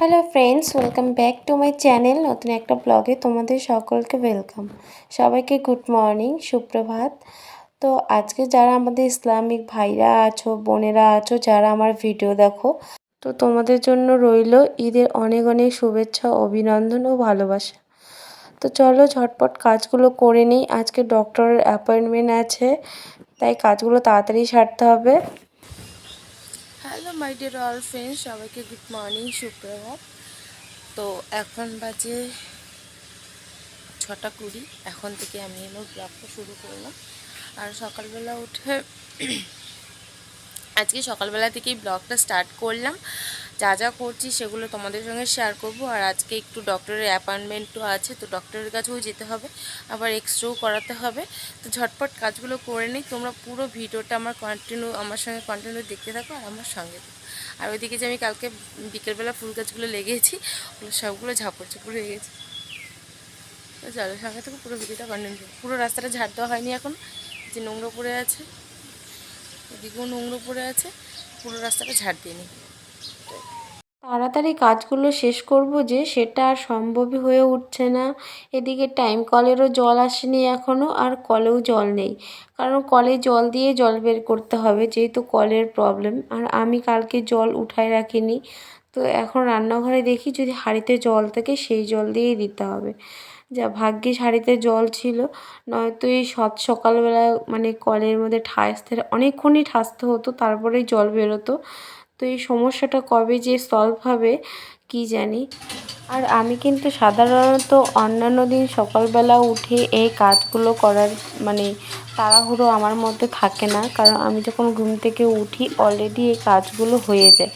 Hello friends welcome back to my channel নতুন একটা ব্লগে তোমাদের সকলকে ওয়েলকাম সবাইকে গুড মর্নিং সুপ্রভাত। তো আজকে যারা আমাদের ইসলামিক ভাইরা আছো, বোনেরা আছো, যারা আমার ভিডিও দেখো, তো তোমাদের জন্য রইল ঈদের অনেক অনেক শুভেচ্ছা, অভিনন্দন ও ভালোবাসা। তো চলো ঝটপট কাজগুলো করে নিই। আজকে ডক্টরের অ্যাপয়েন্টমেন্ট আছে, তাই কাজগুলো তাড়াতাড়ি সারতে হবে। Hello my dear all friends, সবাইকে গুড মর্নিং, সুপ্রভাত। তো এখন বাজে ছটা কুড়ি, এখন থেকে আমি আমার ব্লগটা শুরু করলাম। আর সকালবেলা উঠে, আজকে সকালবেলা থেকেই ব্লগটা স্টার্ট করলাম। যা যা করছি সেগুলো তোমাদের সঙ্গে শেয়ার করব। আর আজকে একটু ডক্টরের অ্যাপয়েন্টমেন্টও আছে, তো ডক্টরের কাছেও যেতে হবে। আবার এক্সরেও করাতে হবে। তো ঝটপট কাজগুলো করে নিই। তোমরা পুরো ভিডিওটা আমার কন্টিনিউ আমার সঙ্গে কন্টিনিউ দেখতে থাকো আর আমার সঙ্গে আর ওইদিকে যে আমি কালকে বিকেলবেলা ফুল গাছগুলো লেগেছি, ওগুলো সবগুলো ঝাপড় ঝাপড় হয়ে গেছে। তো চলো, সঙ্গে থেকে, পুরো ভিডিওটা কন্টিনিউ পুরো রাস্তাটা ঝাড় দেওয়া হয়নি এখন। যে নোংরা পড়ে আছে, এদিকেও নোংরা পড়ে আছে। পুরো রাস্তাটা ঝাড় দিয়ে নিই। তাড়াতাড়ি কাজগুলো শেষ করব যে সেটা আর সম্ভবই হয়ে উঠছে না। এদিকে টাইম কলেরও জল আসেনি এখনও আর কলেও জল নেই। কারণ কলে জল দিয়ে জল বের করতে হবে, যেহেতু কলের প্রবলেম আর আমি কালকে জল উঠায় রাখিনি। তো এখন রান্নাঘরে দেখি যদি হাঁড়িতে জল থাকে সেই জল দিয়েই দিতে হবে। যা ভাগ্যিস হাঁড়িতে জল ছিল। নয়তো এই সৎ সকালবেলা মানে কলের মধ্যে ঠাসতে অনেকক্ষণই ঠাসতে হতো, তারপরেই জল বেরোতো। তো এই সমস্যাটা কবে যে সলভ হবে, কি জানি। আর আমি কিন্তু সাধারণত অন্যান্য দিন সকালবেলা উঠে এই কাজগুলো করার মানে তাড়াহুড়ো আমার মধ্যে থাকে না। কারণ আমি যখন ঘুম থেকে উঠি অলরেডি এই কাজগুলো হয়ে যায়।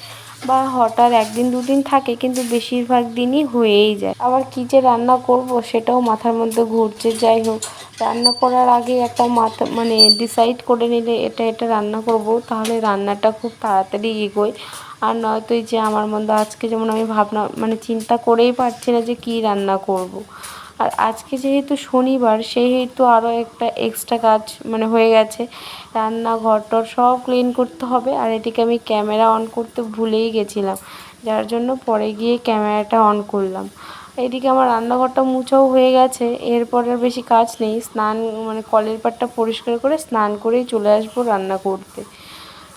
বা হঠাৎ একদিন দুদিন থাকে কিন্তু বেশিরভাগ দিনই হয়েই যায়। আবার কী যে রান্না করব সেটাও মাথার মধ্যে ঘুরছে। যাই হোক রান্না করার আগে একটা মাথা মানে ডিসাইড করে নিলে এটা এটা রান্না করব, তাহলে রান্নাটা খুব তাড়াতাড়ি এগোয়। আর নয়তো যে আমার মধ্যে আজকে যেমন আমি ভাবনা মানে চিন্তা করেই পারছি না যে কী রান্না করব। আর আজকে যেহেতু শনিবার, সেহেতু আরও একটা এক্সট্রা কাজ মানে হয়ে গেছে। রান্নাঘর টর সব ক্লিন করতে হবে, আর এদিকে আমি ক্যামেরা অন করতে ভুলেই গেছিলাম। যার জন্য পরে গিয়ে ক্যামেরাটা অন করলাম। এদিকে আমার রান্নাঘরটা মুছাও হয়ে গেছে। এরপর আর বেশি কাজ নেই। স্নান মানে কলের পাটটা পরিষ্কার করে স্নান করেই চলে আসব রান্না করতে।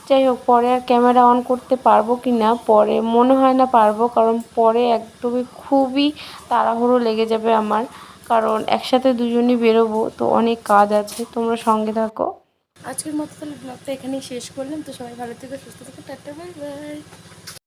যাই হোক, পরে আর ক্যামেরা অন করতে পারব কি না? পরে মনে হয় না পারব, কারণ পরে একদমই খুবই তাড়াহুড়ো লেগে যাবে আমার। কারণ একসাথে দুজনই বেরোবো, তো অনেক কাজ আছে। তোমরা সঙ্গে থাকো। আজকের মতো তাহলে ব্লগটা এখানেই শেষ করলাম। তো সবাই ভালো থেকো, সুস্থ থেকো। Tata, bye bye.